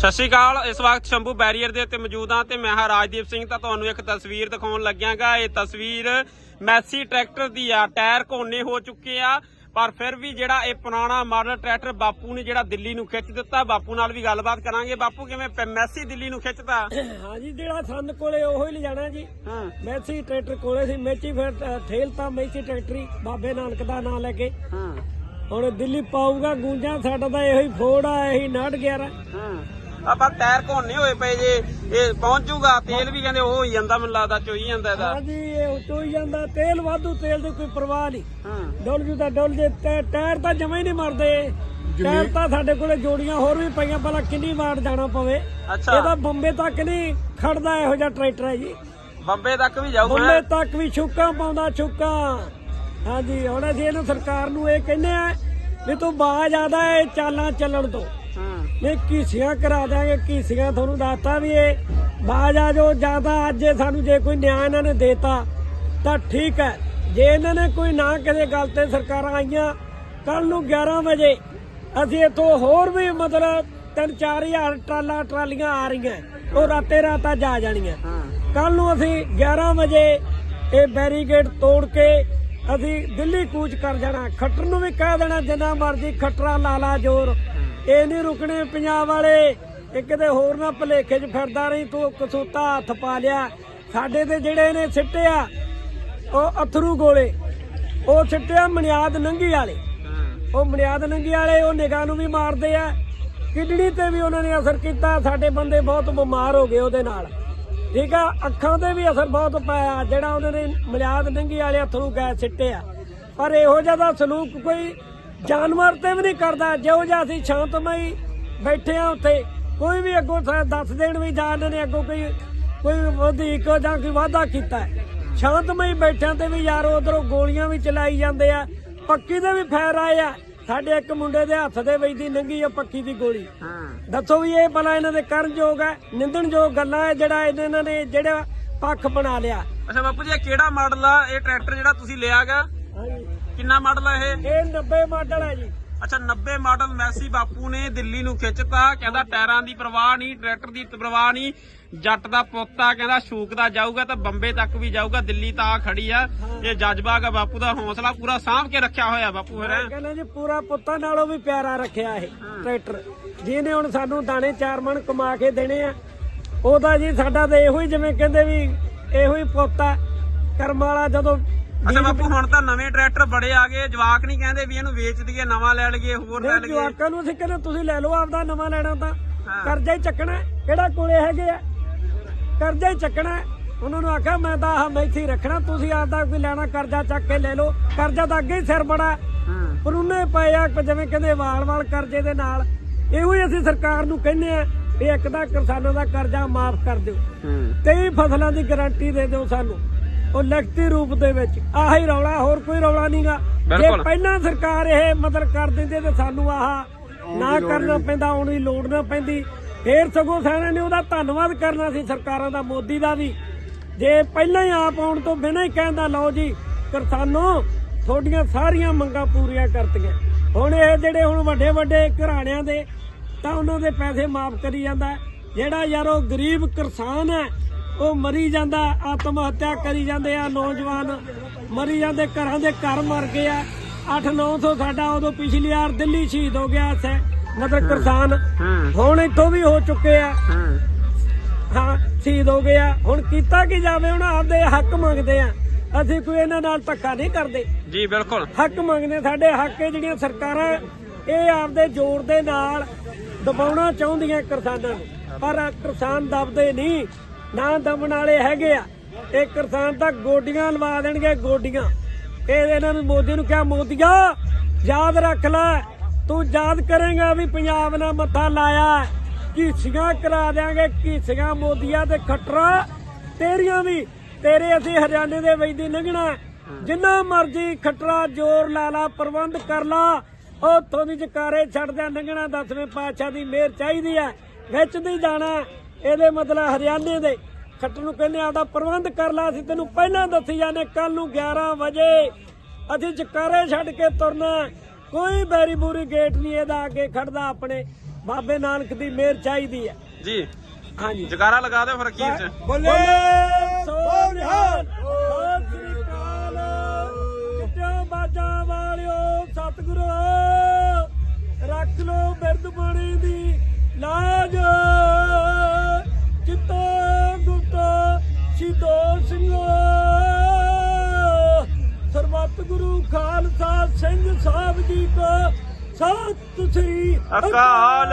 ਸਤਿ ਸ਼੍ਰੀ ਅਕਾਲ। ਇਸ ਵਕਤ ਸ਼ੰਭੂ ਬੈਰੀਅਰ ਦੇ ਉੱਤੇ ਮੌਜੂਦ ਹਾਂ ਤੇ ਮੈਂ ਹਾਂ ਰਾਜਦੀਪ ਸਿੰਘ। ਤਾਂ ਤੁਹਾਨੂੰ ਇੱਕ ਤਸਵੀਰ ਦਿਖਾਉਣ ਲੱਗਿਆਗਾ। ਇਹ ਤਸਵੀਰ ਮੈਸੀ ਟਰੈਕਟਰ ਦੀ ਆ। ਟਾਇਰ ਕੋਨੇ ਹੋ ਚੁੱਕੇ ਆ। ਪਰ ਫਿਰ ਵੀ ਜਿਹੜਾ ਇਹ ਪੁਰਾਣਾ ਮਾਡਲ ਟਰੈਕਟਰ ਬਾਪੂ ਨੇ ਜਿਹੜਾ ਦਿੱਲੀ ਨੂੰ ਖਿੱਚ ਦਿੱਤਾ ਬਾਪੂ ਨਾਲ ਵੀ ਗੱਲਬਾਤ ਕਰਾਂਗੇ। ਬਾਪੂ ਕਿਵੇਂ ਮੈਸੀ ਦਿੱਲੀ ਨੂੰ ਖਿੱਚਤਾ? ਹਾਂਜੀ ਜਿਹੜਾ ਸੰਦ ਕੋਲੇ ਉਹੋ ਹੀ ਲਿਜਾਣਾ ਜੀ। ਹਾਂ। ਮੈਸੀ ਟਰੈਕਟਰ ਕੋਲੇ ਸੀ। ਮੇਚੀ ਫਿਰ ਅ, ਠੇਲ ਤਾਂ ਮੈਸੀ ਟਰੈਕਟਰੀ ਬਾਬੇ ਨਾਨਕ ਦਾ ਨਾਮ ਲੈ ਕੇ। ਹਾਂ। ਹੁਣ ਦਿੱਲੀ ਪਾਊਗਾ ਗੂੰਜਾਂ ਸਾਡਾ ਤਾਂ ਇਹੋ ਹੀ ਫੋੜ ਆ ਇਹੀ 911 ਹਾਂ। ਆਪਾਂ ਟਾਇਰ ਕੋਨੇ ਹੋਏ ਪਏ ਜੇ ਇਹ ਪਹੁੰਚੂਗਾ ਤੇਲ ਵੀ ਕਹਿੰਦੇ ਉਹ ਹੋਈ ਜਾਂਦਾ ਮੈਨੂੰ ਲੱਗਦਾ ਚੋਈ ਜਾਂਦਾ ਇਹਦਾ। ਹਾਂਜੀ ਇਹ ਉੱਤੋਂ ਹੀ ਜਾਂਦਾ ਤੇਲ ਵਾਧੂ ਤੇਲ ਦੀ ਕੋਈ ਪਰਵਾਹ ਨਹੀਂ। ਹਾਂ। ਡੋਲ ਜੂ ਤਾਂ ਡੋਲ ਜੇ ਟਾਇਰ ਤਾਂ ਜਮਾ ਹੀ ਨਹੀਂ ਮਰਦੇ। ਟਾਇਰ ਤਾਂ ਸਾਡੇ ਕੋਲੇ ਜੋੜੀਆਂ ਹੋਰ ਵੀ ਪਈਆਂ ਪਹਿਲਾਂ ਕਿੰਨੀ ਵਾਰ ਜਾਣਾ ਪਵੇ। ਅੱਛਾ। ਇਹਦਾ ਬੰਬੇ ਤੱਕ ਨਹੀਂ ਖੜਦਾ ਇਹੋ ਜਿਹਾ ਟਰੈਕਟਰ ਹੈ ਜੀ। ਬੰਬੇ ਤੱਕ ਵੀ ਜਾਊਗਾ। ਬੰਬੇ ਤੱਕ ਵੀ ਛੁੱਕਾਂ ਪਾਉਂਦਾ ਛੁੱਕਾਂ। ਹਾਂਜੀ ਹੁਣ ਅਸੀਂ ਇਹਨੂੰ ਸਰਕਾਰ ਨੂੰ ਇਹ ਕਹਿੰਦੇ ਆ ਵੀ ਤੂੰ ਬਾਜ ਆਦਾ ਇਹ ਚਾਲਾਂ ਚੱਲਣ ਤੋਂ। ਨਹੀਂ ਕੀਸੀਆਂ ਕਰਾ ਦਿਆਂਗੇ ਕੀਸੀਆਂ ਤੁਹਾਨੂੰ ਦੱਸਤਾ ਵੀ ਇਹ। ਬਾਜ ਆ ਜੋ ਜ਼ਿਆਦਾ ਅੱਜ ਸਾਨੂੰ ਜੇ ਕੋਈ ਨਿਆਂ ਇਹਨਾਂ ਨੇ ਦੇਤਾ ਤਾਂ ਠੀਕ ਹੈ। ਜੇ ਇਹਨਾਂ ਨੇ ਕੋਈ ਨਾ ਕਿਸੇ ਗੱਲ ਤੇ ਸਰਕਾਰਾਂ ਆਈਆਂ ਕੱਲ ਨੂੰ 11 ਵਜੇ ਅਸੀਂ ਇੱਥੋਂ ਹੋਰ ਵੀ ਮਤਲਬ 3-4000 ਟਰਾਲਾਂ ਟਰਾਲੀਆਂ ਆ ਰਹੀਆਂ ਉਹ ਰਾਤੇ ਰਾਤਾਂ ਜਾ ਜਾਣੀਆਂ। ਕੱਲ ਨੂੰ ਅਸੀਂ 11 ਵਜੇ ਇਹ ਬੈਰੀਗੇਡ ਤੋੜ ਕੇ ਅਸੀਂ ਦਿੱਲੀ ਕੂਚ ਕਰ ਜਾਣਾ। ਖੱਟਰ ਨੂੰ ਵੀ ਕਹਿ ਦੇਣਾ ਜਿੰਨਾ ਮਰਜ਼ੀ ਖੱਟਰਾ ਲਾਲਾ ਜੋਰ। ਇਹ ਨਹੀਂ ਰੁਕਣੇ ਪੰਜਾਬ ਵਾਲੇ। ਇਹ ਕਿਤੇ ਹੋਰ ਨਾ ਭਲੇਖੇ 'ਚ ਫਿਰਦਾ ਰਹੀ, ਤੂੰ ਕਸੂਤਾ ਹੱਥ ਪਾ ਲਿਆ। ਸਾਡੇ ਤੇ ਜਿਹੜੇ ਨੇ ਸਿੱਟਿਆ, ਉਹ ਅਥਰੂ ਗੋਲੇ। ਉਹ ਸਿੱਟਿਆ ਮਨਿਆਦ ਨੰਗੀ ਵਾਲੇ। ਉਹ ਮਨਿਆਦ ਨੰਗੀ ਵਾਲੇ, ਉਹ ਨਿਗਾਹ ਨੂੰ ਵੀ ਮਾਰਦੇ ਆ। ਕਿਡਨੀ ਤੇ ਵੀ ਉਹਨਾਂ ਨੇ ਅਸਰ ਕੀਤਾ। ਸਾਡੇ ਬੰਦੇ ਬਹੁਤ ਬਿਮਾਰ ਹੋ ਗਏ ਉਹਦੇ ਨਾਲ। ਠੀਕ ਆ? ਅੱਖਾਂ ਤੇ ਵੀ ਅਸਰ ਬਹੁਤ ਪਾਇਆ, ਜਿਹੜਾ ਉਹਨਾਂ ਨੇ ਮਨਿਆਦ ਨੰਗੀ ਵਾਲੇ ਅਥਰੂ ਗੈਸ ਸਿੱਟਿਆ ਪਰ ਇਹੋ ਜਿਹਾ ਦਾ ਸਲੂਕ ਕੋਈ ਜਾਨਵਰ ਤੇ ਵੀ ਨਹੀਂ ਕਰਦਾ। ਜਿਹੋ ਜਿਹਾ ਅਸੀਂ ਸ਼ਾਂਤਮਈ ਬੈਠੇ ਆ ਉੱਥੇ ਕੋਈ ਵੀ ਅੱਗੋਂ ਸਾ- ਦੱਸ ਦੇਣ ਵੀ ਜਾਂ ਇਹਨਾਂ ਨੇ ਅੱਗੋਂ ਕੋਈ ਕੋਈ ਵਧੇਕ ਜਾਂ ਕੋਈ ਵਾਅਦਾ ਕੀਤਾ। ਸ਼ਾਂਤਮਈ ਬੈਠਿਆਂ ਤੇ ਵੀ ਯਾਰ ਉਧਰੋਂ ਗੋਲੀਆਂ ਵੀ ਚਲਾਈ ਜਾਂਦੇ ਆ ਪੱਕੀ ਦੇ ਵੀ ਫੈਰ ਆਏ ਆ। ਸਾਡੇ ਇੱਕ ਮੁੰਡੇ ਦੇ ਹੱਥ ਦੇ ਵਿੱਚ ਦੀ ਨੰਗੀ ਆ ਪੱਕੀ ਦੀ ਗੋਲੀ। ਹਾਂ। ਦੱਸੋ ਵੀ ਇਹ ਭਲਾ ਇਹਨਾਂ ਦੇ ਕਰਨਯੋਗ ਹੈ ਨਿੰਦਣਯੋਗ ਗੱਲਾਂ ਹੈ ਜਿਹੜਾ ਇਹਨਾਂ ਨੇ ਜਿਹੜਾ ਪੱਖ ਬਣਾ ਲਿਆ। ਅੱਛਾ ਬਾਪੂ ਜੀ ਇਹ ਕਿਹੜਾ ਮਾਡਲ ਆ? ਇਹ ਟਰੈਕਟਰ ਜਿਹੜਾ ਤੁਸੀਂ ਲਿਆਗਾ ਹਾਂਜੀ। ਕਿੰਨਾ ਮਾਡਲ ਆ ਇਹ? ਇਹ 90 ਮਾਡਲ ਹੈ ਜੀ। ਅੱਛਾ 90 ਮਾਡਲ ਮੈਸੀ ਬਾਪੂ ਨੇ ਦਿੱਲੀ ਨੂੰ ਖਿੱਚਤਾ। ਕਹਿੰਦਾ ਟਾਇਰਾਂ ਦੀ ਪਰਵਾਹ ਨਹੀਂ ਟਰੈਕਟਰ ਦੀ ਪਰਵਾਹ ਨਹੀਂ ਜੱਟ ਦਾ ਪੁੱਤਾ ਕਹਿੰਦਾ ਸ਼ੂਕ ਦਾ ਜਾਊਗਾ ਤਾਂ ਬੰਬੇ ਤੱਕ ਵੀ ਜਾਊਗਾ ਦਿੱਲੀ ਤਾਂ ਖੜੀ ਆ। ਇਹ ਜਜ਼ਬਾ ਗਾ ਬਾਪੂ ਦਾ ਹੌਸਲਾ ਪੂਰਾ ਸਾਂਭ ਕੇ ਰੱਖਿਆ ਹੋਇਆ ਬਾਪੂ ਫਿਰ ਕਹਿੰਦੇ ਜੀ ਪੂਰਾ ਪੁੱਤਾਂ ਨਾਲੋਂ ਵੀ ਪਿਆਰਾ ਰੱਖਿਆ ਇਹ ਟਰੈਕਟਰ। ਜਿਹਨੇ ਹੁਣ ਸਾਨੂੰ ਦਾਣੇ ਚਾਰ ਮਣ ਕਮਾ ਕੇ ਦੇਣੇ ਆ ਉਹਦਾ ਜੀ ਸਾਡਾ ਤਾਂ ਇਹੋ ਹੀ ਜਿਵੇਂ ਕਹਿੰਦੇ ਵੀ ਇਹੋ ਹੀ ਪੁੱਤਾ ਕਰਮ ਵਾਲਾ ਜਦੋਂ ਅੱਛਾ ਬਾਪੂ ਹੁਣ ਤਾਂ ਨਵੇਂ ਟਰੈਕਟਰ ਬੜੇ ਆ ਗਏ ਜਵਾਕ ਨਹੀਂ ਕਹਿੰਦੇ ਵੀ ਇਹਨੂੰ ਵੇਚ ਦਈਏ ਨਵਾਂ ਲੈ ਲਈਏ ਹੋਰ ਲੈ ਲਈਏ। ਜਵਾਕਾਂ ਨੂੰ ਅਸੀਂ ਕਹਿੰਦੇ ਤੁਸੀਂ ਲੈ ਲਓ ਆਪਦਾ ਨਵਾਂ ਲੈਣਾ ਤਾਂ। ਕਰਜ਼ਾ ਹੀ ਚੱਕਣਾ। ਕਿਹੜਾ ਕੋਲੇ ਹੈਗੇ ਆ? ਕਰਜ਼ਾ ਹੀ ਚੱਕਣਾ। ਉਹਨਾਂ ਨੂੰ ਆਖਿਆ ਮੈਂ ਤਾਂ ਆਹ ਮੈਥੀ ਰੱਖਣਾ ਤੁਸੀਂ ਆਪਦਾ ਕੋਈ ਲੈਣਾ ਕਰਜ਼ਾ ਚੱਕ ਕੇ ਲੈ ਲਓ। ਕਰਜ਼ਾ ਤਾਂ ਅੱਗੇ ਹੀ ਸਿਰ ਬੜਾ ਹਾਂ। ਪਰੂਨੇ ਪਏ ਆ ਜਿਵੇਂ ਕਹਿੰਦੇ ਵਾਲ-ਵਾਲ ਕਰਜ਼ੇ ਦੇ ਨਾਲ। ਇਹੋ ਹੀ ਅਸੀਂ ਸਰਕਾਰ ਨੂੰ ਕਹਿੰਦੇ ਆ ਵੀ ਇੱਕ ਤਾਂ ਕਿਸਾਨਾਂ ਦਾ ਕਰਜ਼ਾ ਮਾਫ ਕਰ ਦਿਓ। ਹਾਂ। ਕਈ ਫਸਲਾਂ ਦੀ ਗਾਰੰਟੀ ਦੇ ਦਿਓ ਸਾਨੂੰ। ਉਹ ਲਿਖਤੀ ਰੂਪ ਦੇ ਵਿੱਚ ਆਹੀ ਰੌਲਾ ਹੋਰ ਕੋਈ ਰੌਲਾ ਨਹੀਂਗਾ। ਜੇ। ਪਹਿਲਾਂ ਸਰਕਾਰ ਇਹ ਮਦਦ ਕਰ ਦਿੰਦੇ ਤੇ ਸਾਨੂੰ ਆਹ ਨਾ ਕਰਨਾ ਪੈਂਦਾ ਆਉਣ ਦੀ ਲੋੜ ਨਾ ਪੈਂਦੀ। ਫੇਰ ਸਗੋਂ ਸਾਰਿਆਂ ਨੇ ਉਹਦਾ ਧੰਨਵਾਦ ਕਰਨਾ ਸੀ ਸਰਕਾਰਾਂ ਦਾ ਮੋਦੀ ਦਾ ਵੀ। ਜੇ ਪਹਿਲਾਂ ਹੀ ਆਪ ਆਉਣ ਤੋਂ ਬਿਨਾਂ ਹੀ ਕਹਿੰਦਾ ਲਓ ਜੀ ਕਿਸਾਨੋ ਤੁਹਾਡੀਆਂ ਸਾਰੀਆਂ ਮੰਗਾਂ ਪੂਰੀਆਂ ਕਰਤੀਆਂ। ਹੁਣ ਇਹ ਜਿਹੜੇ ਹੁਣ ਵੱਡੇ ਵੱਡੇ ਘਰਾਣਿਆਂ ਦੇ ਤਾਂ ਉਹਨਾਂ ਦੇ ਪੈਸੇ ਮਾਫ ਕਰੀ ਜਾਂਦਾ। ਜਿਹੜਾ ਯਾਰ ਉਹ ਗਰੀਬ ਕਿਸਾਨ ਹੈ ਉਹ ਮਰੀ ਜਾਂਦਾ ਆਤਮ ਹੱਤਿਆ ਕਰੀ ਜਾਂਦੇ ਆ ਨੌਜਵਾਨ। ਮਰੀ ਜਾਂਦੇ ਘਰਾਂ ਦੇ ਘਰ ਮਰ ਗਏ ਆ। 8-900 ਸਾਡਾ ਉਦੋਂ ਪਿਛਲੀ ਵਾਰ ਦਿੱਲੀ ਸ਼ਹੀਦ ਹੋ ਗਿਆ ਸੀ ਮਤਲਬ ਕਿਸਾਨ। ਹਾਂ। ਹੁਣ ਇੱਥੋਂ ਵੀ ਹੋ ਚੁੱਕੇ ਆ। ਹਾਂ ਸ਼ਹੀਦ ਹੋ ਗਏ ਆ। ਹੁਣ ਕੀਤਾ ਕੀ ਜਾਵੇ ਹੁਣ ਆਪਦੇ ਹੱਕ ਮੰਗਦੇ ਆ। ਅਸੀਂ ਕੋਈ ਇਹਨਾਂ ਨਾਲ ਧੱਕਾ ਨਹੀਂ ਕਰਦੇ। ਜੀ ਬਿਲਕੁਲ। ਹੱਕ ਮੰਗਦੇ ਸਾਡੇ ਹੱਕ ਇਹ ਜਿਹੜੀਆਂ ਸਰਕਾਰਾਂ ਇਹ ਆਪਦੇ ਜ਼ੋਰ ਦੇ ਨਾਲ ਦਬਾਉਣਾ ਚਾਹੁੰਦੀਆਂ ਕਿਸਾਨਾਂ ਨੂੰ। ਪਰ ਕਿਸਾਨ ਦਬਦੇ ਨਹੀਂ। ਨਾ ਦਬਣ ਵਾਲੇ ਹੈਗੇ ਆ। ਇਹ ਕਿਸਾਨ ਤਾਂ ਗੋਡੀਆਂ ਲਵਾ ਦੇਣਗੇ, ਗੋਡੀਆਂ। ਇਹ ਇਹਨਾਂ ਨੂੰ ਮੋਦੀ ਨੂੰ ਕਿਹਾ ਮੋਦੀਆ ਯਾਦ ਰੱਖ ਲੈ। ਤੂੰ ਯਾਦ ਕਰੇਗਾ ਵੀ ਪੰਜਾਬ ਨਾਲ ਮੱਥਾ ਲਾਇਆ ਕੀਸੀਆਂ ਕਰਾ ਦਿਆਂਗੇ ਕੀਸੀਆਂ ਮੋਦੀਆ ਤੇ ਖੱਟਰਾ। ਤੇਰੀਆਂ ਵੀ। ਤੇਰੇ ਅਸੀਂ ਹਰਿਆਣੇ ਦੇ ਵਿੱਚ ਦੀ ਲੰਘਣਾ ਜਿੰਨਾ ਮਰਜ਼ੀ ਖੱਟਰਾ ਜ਼ੋਰ ਲਾ ਲਾ, ਪ੍ਰਬੰਧ ਕਰ ਲਾ। ਉੱਥੋਂ ਦੀ ਜਕਾਰੇ ਛੱਡਦਿਆਂ ਲੰਘਣਾ ਦਸਵੇਂ ਪਾਤਸ਼ਾਹ ਦੀ ਮਿਹਰ ਚਾਹੀਦੀ ਹੈ। ਵਿੱਚ ਦੀ ਜਾਣਾ ਇਹਦੇ ਮਤਲਬ ਹਰਿਆਣੇ ਦੇ। ਖੱਟਰ ਨੂੰ ਕਹਿੰਦੇ ਆਦਾ ਪ੍ਰਬੰਧ ਕਰ ਲਾ ਅਸੀਂ ਤੈਨੂੰ ਪਹਿਲਾਂ ਦੱਸੀ ਜਾਂਦੇ ਕੱਲ ਨੂੰ 11 ਵਜੇ ਅਸੀਂ ਜਕਾਰੇ ਛੱਡ ਕੇ ਤੁਰਨਾ ਕੋਈ ਬੈਰੀ ਬੂਰੀ ਗੇਟ ਨਹੀਂ ਇਹਦਾ ਅੱਗੇ ਖੜਦਾ ਆਪਣੇ। ਬਾਬੇ ਨਾਨਕ ਦੀ ਮਿਹਰ ਚਾਹੀਦੀ ਹੈ। ਜੀ ਹਾਂਜੀ। ਜਗਾਰਾ ਲਗਾ ਦਿਓ ਫਿਰ ਅਖੀਰ ਚ। ਬੋਲੇ ਸੋ ਨਿਹਾਲ ਸਤਿ ਸ੍ਰੀ ਅਕਾਲ। ਚਿੱਟਿਆਂ ਬਾਜਾਂ ਵਾਲਿਓ ਸਤਿਗੁਰੂ ਰੱਖ ਲੋ ਬਿਰਦ ਬਣੀ ਦੀ ਲਾਜ। ਸਿੰਘ ਸਾਹਿਬ ਜੀ ਕੋ ਸਤਿ ਸ੍ਰੀ ਅਕਾਲ।